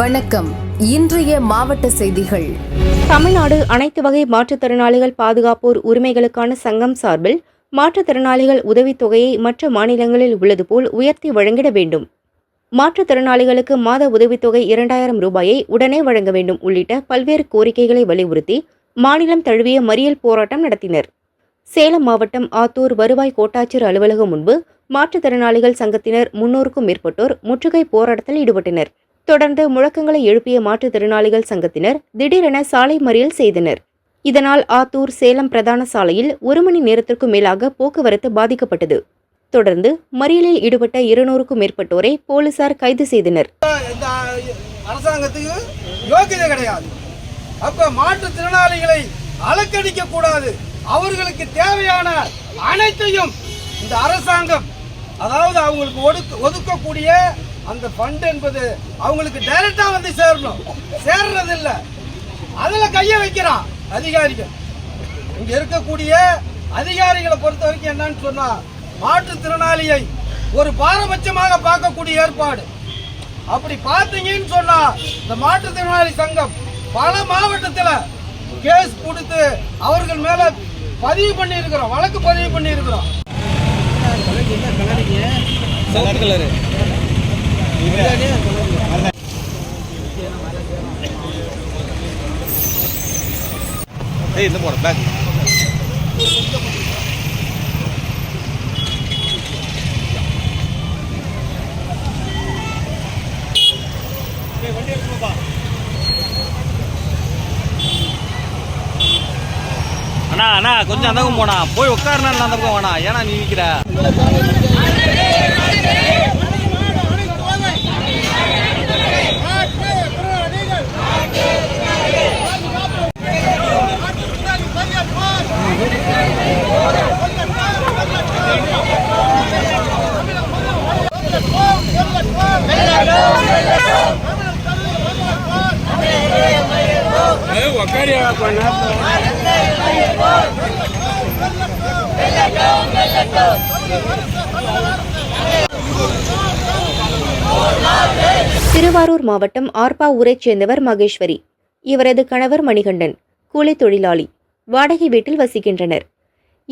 வணக்கம். இன்றைய மாவட்ட செய்திகள். தமிழ்நாடு அனைத்து வகை மாற்றுத்திறனாளிகள் பாதுகாப்போர் உரிமைகளுக்கான சங்கம் சார்பில் மாற்றுத்திறனாளிகள் உதவித்தொகையை மற்ற மாநிலங்களில் உள்ளது போல் உயர்த்தி வழங்கிட வேண்டும். மாற்றுத்திறனாளிகளுக்கு மாத உதவித்தொகை இரண்டாயிரம் ரூபாயை உடனே வழங்க வேண்டும் உள்ளிட்ட பல்வேறு கோரிக்கைகளை வலியுறுத்தி மாநிலம் தழுவிய மறியல் போராட்டம் நடத்தினர். சேலம் மாவட்டம் ஆத்தூர் வருவாய் கோட்டாட்சியர் அலுவலகம் முன்பு மாற்றுத்திறனாளிகள் சங்கத்தினர் முன்னூறுக்கும் மேற்பட்டோர் முற்றுகை போராட்டத்தில் ஈடுபட்டனர். தொடர்ந்து முழக்கங்களை எழுப்பிய மாற்றுத்திறனாளிகள் சங்கத்தினர் திடீரென சாலை மறியல் செய்தனர். இதனால் ஆத்தூர் சேலம் பிரதான சாலையில் ஒரு மணி நேரத்திற்கும் மேலாக போக்குவரத்து பாதிக்கப்பட்டது. தொடர்ந்து மறியலில் ஈடுபட்ட இருநூறுக்கும் மேற்பட்டோரை போலீசார் கைது செய்தனர். அரசாங்கத்துக்கு யோக்கியதை கிடையாது. அப்ப மாற்றுத்திறனாளிகளை அலக்கடிக்க கூடாது. அவர்களுக்கு தேவையான அனைத்தையும் இந்த அரசாங்கம் அதாவது அவங்களுக்கு ஒதுக்க ஒதுக்கக்கூடிய அந்த ஃபண்ட் என்பது அவங்களுக்கு டைரக்டா வந்து சேரணும். சேர்றது இல்ல அதுல கைய வைக்கிறான் அதிகாரிகள். இங்க இருக்கக்கூடிய அதிகாரிகளை பொறுத்த வரைக்கும் என்னன்னு சொன்னா மாற்றுத்திறனாளியை ஒரு பாரபட்சமாக பார்க்கக்கூடிய ஏற்பாடு. அப்படி பார்த்தீங்கன்னு சொன்னா இந்த மாற்றுத்திறனாளி சங்கம் பல மாவட்டத்துல கேஸ் கொடுத்து அவர்கள் மேல பதிவு பண்ணி இருக்கிறோம் வழக்கு பதிவு பண்ணி இருக்கிறோம் ஏய் இந்த போட பேக் அண்ணா அண்ணா கொஞ்சம் அந்த பக்கம் போனா போய் உட்காருனா அந்த பக்கம் வேணா ஏன்னா நீ நிக்கிற? திருவாரூர் மாவட்டம் ஆர்பா ஊரைச் சேர்ந்தவர் மகேஸ்வரி. இவரது கணவர் மணிகண்டன் கூலி தொழிலாளி. வாடகை வீட்டில் வசிக்கின்றனர்.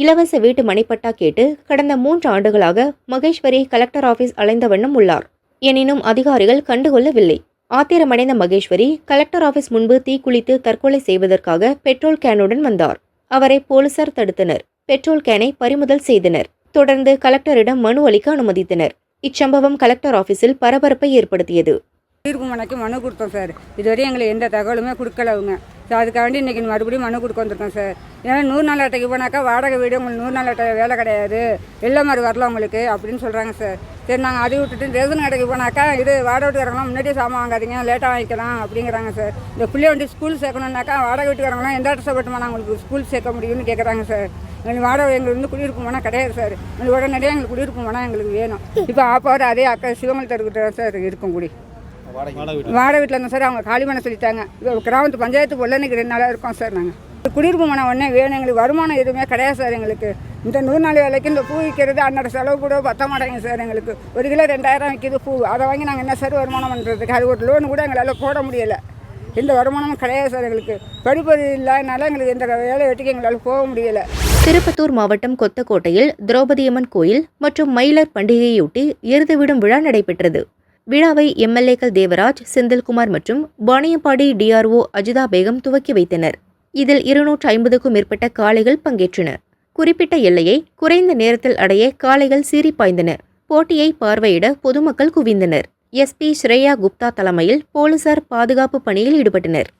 இலவச வீட்டு மணிப்பட்டா கேட்டு கடந்த மூன்று ஆண்டுகளாக மகேஸ்வரி கலெக்டர் ஆபீஸ் அலைந்த வண்ணம் உள்ளார். எனினும் அதிகாரிகள் கண்டுகொள்ளவில்லை. ஆத்திரமடைந்த மகேஸ்வரி கலெக்டர் ஆபீஸ் முன்பு தீக்குளித்து தற்கொலை செய்வதற்காக பெட்ரோல் கேனுடன் வந்தார். அவரை போலீசார் தடுத்தனர். பெட்ரோல் கேனை பறிமுதல் செய்தனர். தொடர்ந்து கலெக்டரிடம் மனு அளிக்க அனுமதித்தனர். இச்சம்பவம் கலெக்டர் ஆபீஸில் பரபரப்பை ஏற்படுத்தியது. தீர்ப்பு மனைக்கு மனு கொடுத்தோம் சார். இதுவரை எங்களுக்கு எந்த தகவலுமே கொடுக்கல அவங்க. ஸோ அதுக்காண்டி இன்றைக்கி மறுபடியும் மனு கொடுக்க வந்திருக்கோம் சார். ஏன்னா நூறு நாள் அட்டைக்கு போனாக்கா வாடகை வீடு உங்களுக்கு நூறு நாள் அட்டை வேலை கிடையாது. வெள்ள மாதிரி வரல உங்களுக்கு அப்படின்னு சொல்கிறாங்க சார். சரி நாங்கள் அதை விட்டுட்டு ரேசன் கடைக்கு போனாக்கா இது வாடகை வீட்டுக்காரங்களாம் முன்னாடியே சாமான் வாங்காதீங்க லேட்டாக வாங்கிக்கலாம் அப்படிங்கிறாங்க சார். இந்த பிள்ளைய வந்து ஸ்கூல் சேர்க்கணுன்னாக்கா வாடகை வீட்டுக்காரங்களாம் எந்த கஷ்டப்பட்டுமா நாங்கள் உங்களுக்கு ஸ்கூல் சேர்க்க முடியும்னு கேட்குறாங்க சார். எங்களுக்கு வாடகை எங்களுக்கு வந்து குடியிருப்பு மனம் கிடையாது சார். எங்களுக்கு உடனடியாக எங்களுக்கு குடியிருப்பு மனம் எங்களுக்கு வேணும். இப்போ ஆப்பாவோட அதே அக்கா சிவமல் தான் சார் இருக்கும் குடி. வாடகை வீட்டில் இருந்தோம் சார். அவங்க காலி பண்ண சொல்லிட்டாங்க. கிராமத்து பஞ்சாயத்து பொல்லனைக்கு ரெண்டு நாளாக இருக்கோம் சார் நாங்கள் குடியிருப்பு மனம் உடனே வேணும். எங்களுக்கு வருமானம் எதுவுமே கிடையாது சார் எங்களுக்கு. இந்த நூறு நாள் வேலைக்கு இந்த பூ விற்கிறது அன்னோட செலவு கூட பத்த மாட்டேங்க சார் எங்களுக்கு. ஒரு கிலோ ரெண்டாயிரம் விற்கிது பூ. அதை வாங்கி நாங்கள் என்ன சார் வருமானம் பண்ணுறதுக்கு அது ஒரு லோன் கூட எங்களால் போட முடியலை. எந்த வருமானமும் கிடையாது சார் எங்களுக்கு. படிப்பது இல்லாதனால எங்களுக்கு எந்த வேலை வெட்டிக்கு எங்களால் போக முடியலை. திருப்பத்தூர் மாவட்டம் கொத்தக்கோட்டையில் திரௌபதியம்மன் கோயில் மற்றும் மயிலர் பண்டிகையொட்டி எருது விடும் விழா நடைபெற்றது. விழாவை எம்எல்ஏக்கள் தேவராஜ் செந்தில்குமார் மற்றும் வாணியம்பாடி டிஆர்ஓ அஜிதா பேகம் துவக்கி வைத்தனர். இதில் இருநூற்று ஐம்பதுக்கும் மேற்பட்ட காளைகள் பங்கேற்றன. குறிப்பிட்ட எல்லையை குறைந்த நேரத்தில் அடைய காளைகள் சீறி பாய்ந்தன. போட்டியை பார்வையிட பொதுமக்கள் குவிந்தனர். எஸ்பி ஸ்ரேயா குப்தா தலைமையில் போலீசார் பாதுகாப்பு பணியில் ஈடுபட்டனர்.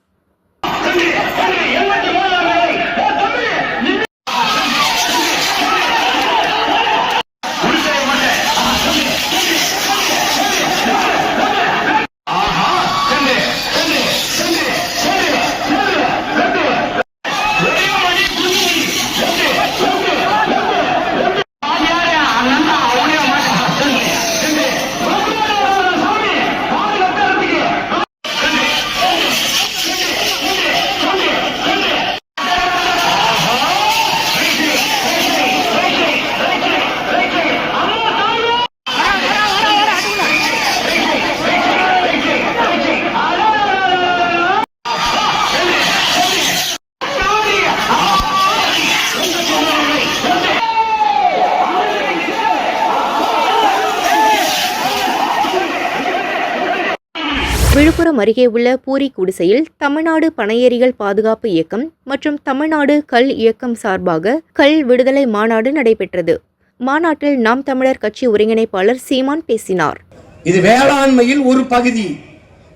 விழுப்புரம் அருகே உள்ள பூரி குடிசையில் தமிழ்நாடு பனையேரிகள் பாதுகாப்பு இயக்கம் மற்றும் தமிழ்நாடு கல் இயக்கம் சார்பாக கல் விடுதலை மாநாடு நடைபெற்றது. மாநாட்டில் நாம் தமிழர் கட்சி ஒருங்கிணைப்பாளர் சீமான் பேசினார். இது வேளாண்மையில் ஒரு பகுதி.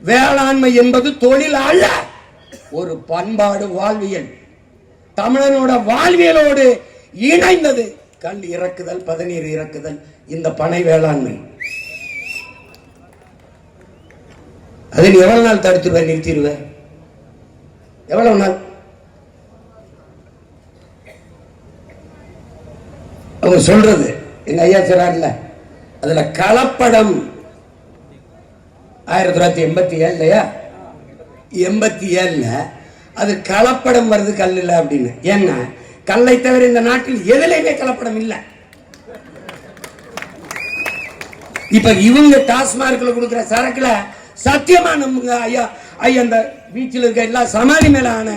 வேளாண்மை என்பது தொழில் அல்ல. ஒரு பண்பாடு வாழ்வியல். தமிழனோட வாழ்வியலோடு இணைந்தது. கல் இறக்குதல் பதநீர் இறக்குதல் இந்த பனை வேளாண்மை. அதை நீ எவ்வளவு நாள் தடுத்துருவ நிறுத்திடுவ எவ்வளவு நாள்? அவங்க சொல்றது எங்க ஐயா சொல்றாருல அதுல கலப்படம். ஆயிரத்தி தொள்ளாயிரத்தி எண்பத்தி ஏழுலையா எண்பத்தி ஏழுல அது கலப்படம் வருது கல்லுல அப்படின்னு. ஏன்னா கல்லை தவிர இந்த நாட்டில் எதுலையுமே கலப்படம் இல்லை. இப்ப இவங்க டாஸ்மார்க்ல கொடுக்குற சரக்குல சத்தியமா நம்புங்க ஐயா. ஐயா அந்த பீச்சில் இருக்க எல்லா சமாதி மேல ஆன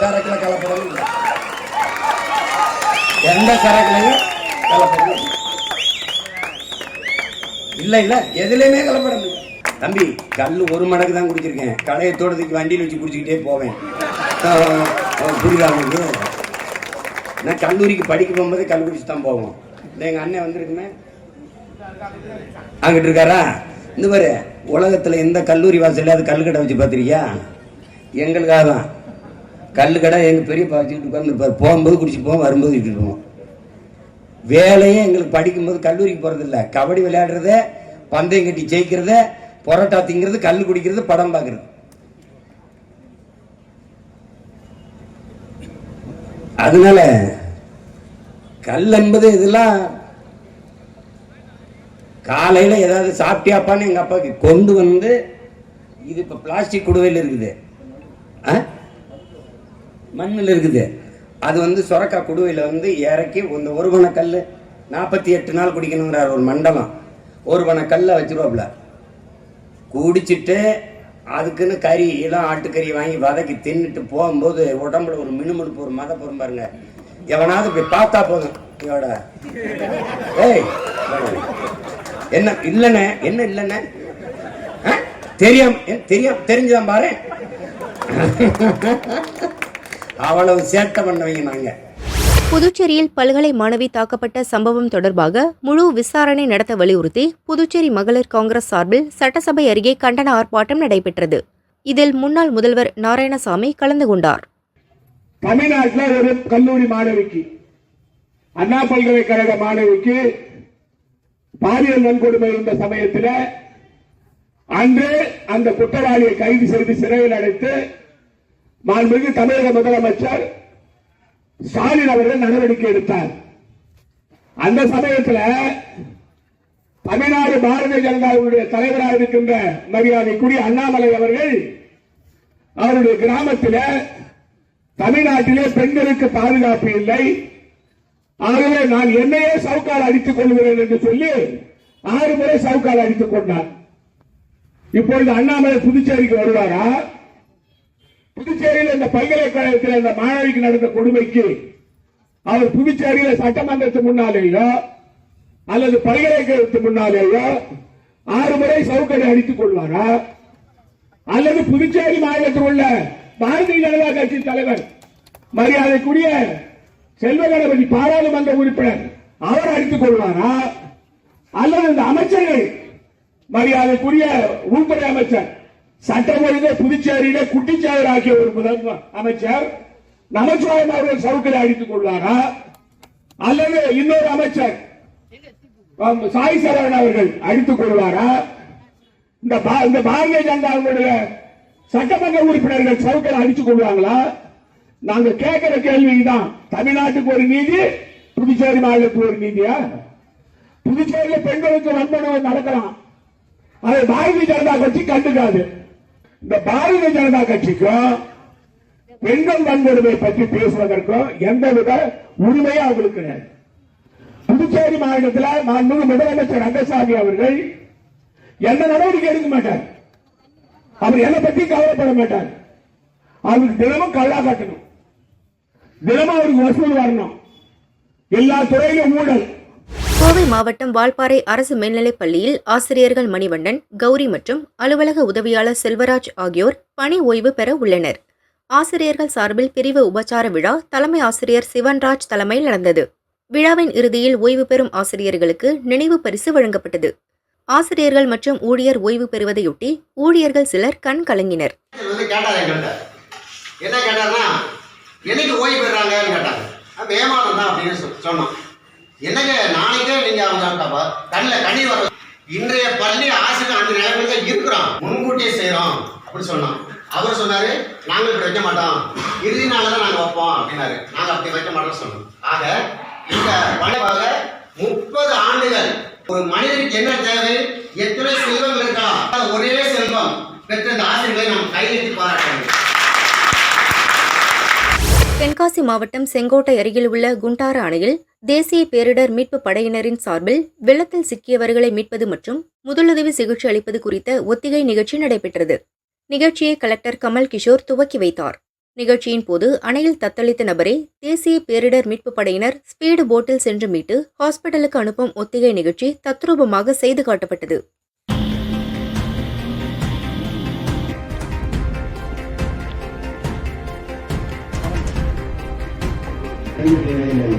சரக்குல கலப்படம் எந்த சரக்குலையும் கலப்படம் இல்லை. இல்ல இல்ல எதுலையுமே கலப்படம் தம்பி கல் ஒரு மடக்கு தான் குடிச்சிருக்கேன். களையை தோட்டத்துக்கு வண்டியில் வச்சு குடிச்சுக்கிட்டே போவேன். புரியுதா உங்களுக்கு? நான் கல்லூரிக்கு படிக்க போகும்போது கல் குடிச்சு தான் போவோம். இந்த எங்க அண்ணன் வந்திருக்குமே. அங்கிட்டு இருக்காரா? இந்த மாதிரி உலகத்தில் எந்த கல்லூரி வாசல்ல கல் கடை வச்சு பார்த்துருக்கியா? எங்களுக்காக தான் கல் கடை எங்கள் பெரிய வச்சுக்கிட்டு உட்காந்து போகும்போது குடிச்சு போவோம் வரும்போது விட்டுட்டு போவோம். வேலையே எங்களுக்கு படிக்கும்போது கல்லூரிக்கு போகிறதில்ல கபடி விளையாடுறது பந்தயம் கட்டி ஜெயிக்கிறத பரோட்டா திங்கிறது கல் குடிக்கிறது படம் பார்க்குறது. அதனால கல் என்பது இதெல்லாம் காலையில் ஏதாவது சாப்பிட்டியாப்பான்னு எங்கள் அப்பாவுக்கு கொண்டு வந்து இது இப்போ பிளாஸ்டிக் குடுவையில் இருக்குது. ஆ? மண்ணில் இருக்குது. அது வந்து சுரக்கா குடுவையில் வந்து இறக்கி இந்த ஒரு பண கல் நாற்பத்தி எட்டு நாள் குடிக்கணுங்கிறார் ஒரு மண்டலம் ஒரு பண வச்சுருவாப்புல. வச்சிருவாப்புல குடிச்சிட்டு அதுக்குன்னு கறி எல்லாம் ஆட்டுக்கறி வாங்கி வதக்கி தின்னுட்டு போகும்போது உடம்புல ஒரு மினுமினுப்பு ஒரு மத போகும் பாருங்க. எவனாவது போய் பார்த்தா போதும். இதோட ஏய் என்ன இல்லைண்ணே என்ன இல்லைண்ணே? தெரியாம தெரியாம தெரிஞ்சுதான் பாரு. அவ்வளவு சேட்டை பண்ணவங்க நாங்க. புதுச்சேரியில் பல்கலை மாணவி தாக்கப்பட்ட சம்பவம் தொடர்பாக முழு விசாரணை நடத்த வலியுறுத்தி புதுச்சேரி மகளிர் காங்கிரஸ் சார்பில் சட்டசபை அருகே கண்டன ஆர்ப்பாட்டம் நடைபெற்றது. இதில் முன்னாள் முதல்வர் நாராயணசாமி கலந்து கொண்டார். தமிழ்நாட்டில் ஒரு கல்லூரி மாணவிக்கு அண்ணா பல்கலைக்கழக மாணவிக்கு பாலியல் வன்கொடுமை இருந்த சமயத்தில் அன்று அந்த குற்றவாளியை கைது செய்து சிறையில் அடைத்து மாண்புமிகு தமிழக முதலமைச்சர் ஸ்டாலின் அவர்கள் நடவடிக்கை எடுத்தார். அந்த சமயத்தில் தமிழ்நாடு பாரதிய ஜனதாவுடைய தலைவராக இருக்கின்ற மரியாதைக்குரிய அண்ணாமலை அவர்கள் அவருடைய கிராமத்தில் தமிழ்நாட்டிலே பெண்களுக்கு பாதுகாப்பு இல்லை. ஆகவே நான் என்னையே சவுக்கால் அடித்துக் கொள்கிறேன் என்று சொல்லி ஆறு முறை சவுக்கால் அடித்துக் கொண்டார் இப்பொழுது அண்ணாமலை புதுச்சேரிக்கு வருவாரா? புதுச்சேரியில் இந்த பல்கலைக்கழகத்தில் இந்த மாணவிக்கு நடந்த கொடுமைக்கு அவர் புதுச்சேரியில சட்டமன்றத்து முன்னாலேயோ அல்லது பல்கலைக்கழகத்து முன்னாலேயோ ஆறு முறை சவுக்கடை அடித்துக் கொள்வாரா? அல்லது புதுச்சேரி மாநிலத்தில் உள்ள பாரதிய ஜனதா கட்சி தலைவர் மரியாதைக்குரிய செல்வகணபதி பாராளுமன்ற உறுப்பினர் அவர் அடித்துக் கொள்வாரா? அல்லது இந்த அமைச்சர்கள் மரியாதைக்குரிய உள்துறை அமைச்சர் சட்டம் ஒழுங்கு புதுச்சேரியில குட்டிச்சாயர் ஆகிய ஒரு முதல் அமைச்சர் நமச்சிவாயம் அவர்கள் சவுக்கரை அடித்துக் கொள்வாரா? அல்லது இன்னொரு அமைச்சர் சாய் சரவணன் அவர்கள் அடித்துக் கொள்வாரா? இந்த பா- இந்த பாரதிய ஜனதாவுடைய சட்டமன்ற உறுப்பினர்கள் சவுக்கரை அடித்துக் கொள்வாங்களா? நாங்க கேட்கிற கேள்விதான். தமிழ்நாட்டுக்கு ஒரு நீதி புதுச்சேரி மாநிலத்துக்கு ஒரு நீதியா? புதுச்சேரியில பெண்களுக்கு வன்முறை நடக்கலாம். அதை பாரதிய ஜனதா கட்சி கண்டுக்காது. இந்த பாரதிய ஜனதா கட்சிக்கும் பெண்கள் வன்கொடுமை பற்றி பேசுவதற்கும் எந்தவித உரிமையும் அவங்களுக்கு கிடையாது. புதுச்சேரி மாநிலத்தில் மாண்புமிகு முதலமைச்சர் ரங்கசாமி அவர்கள் எந்த நடவடிக்கை எடுக்க மாட்டார். அவர் என்னை பத்தி கவலைப்பட மாட்டார். அவருக்கு தினமும் கல்லா காட்டணும். தினமும் அவருக்கு வசூல் வரணும். எல்லா துறையிலும் ஊழல். கோவை மாவட்டம் வால்பாறை அரசு மேல்நிலைப் பள்ளியில் ஆசிரியர்கள் மணிவண்ணன் கௌரி மற்றும் அலுவலக உதவியாளர் செல்வராஜ் ஆகியோர் பணி ஓய்வு பெற உள்ளனர். ஆசிரியர்கள் சார்பில் பிரிவு உபச்சார விழா தலைமை ஆசிரியர் சிவன்ராஜ் தலைமையில் நடந்தது. விழாவின் இறுதியில் ஓய்வு பெறும் ஆசிரியர்களுக்கு நினைவு பரிசு வழங்கப்பட்டது. ஆசிரியர்கள் மற்றும் ஊழியர் ஓய்வு பெறுவதையொட்டி ஊழியர்கள் சிலர் கண் கலங்கினர். என்னைக்கு ஓய்வு பெறாங்கன்னு கேட்டாங்க. மேமானம் தான் அப்படின்னு சொ- சொன்னோம் என்னங்க நாளைக்கே நீங்க அவங்க கண்ணில் கண்ணீர் வர இன்றைய பள்ளி ஆசிரியர் அந்த நிலைமையில தான் இருக்கிறோம் முன்கூட்டியே செய்கிறோம் அப்படின்னு சொன்னோம் அவர் சொன்னாரு நாங்க இப்படி வைக்க மாட்டோம். இறுதி தான் நாங்க வைப்போம் அப்படின்னாரு. நாங்க அப்படி வைக்க மாட்டோம்னு சொன்னோம். ஆக இந்த வளைவாக முப்பது ஆண்டுகள் ஒரு மனிதனுக்கு என்ன தேவை? எத்தனை செல்வம் இருக்கா ஒரே செல்வம் பெற்ற இந்த ஆசிரியர்களை நாம் கையெழுத்து பாராட்டணும் தென்காசி மாவட்டம் செங்கோட்டை அருகில் உள்ள குண்டாறு அணையில் தேசிய பேரிடர் மீட்பு படையினரின் சார்பில் வெள்ளத்தில் சிக்கியவர்களை மீட்பது மற்றும் முதலுதவி சிகிச்சை அளிப்பது குறித்த ஒத்திகை நிகழ்ச்சி நடைபெற்றது. நிகழ்ச்சியை கலெக்டர் கமல் கிஷோர் துவக்கி வைத்தார். நிகழ்ச்சியின் போது அணையில் தத்தளித்த நபரை தேசிய பேரிடர் மீட்பு படையினர் ஸ்பீடு போட்டில் சென்று மீட்டு ஹாஸ்பிட்டலுக்கு அனுப்பும் ஒத்திகை நிகழ்ச்சி தத்ரூபமாக செய்து காட்டப்பட்டது. கைவிட்டு நிலையில்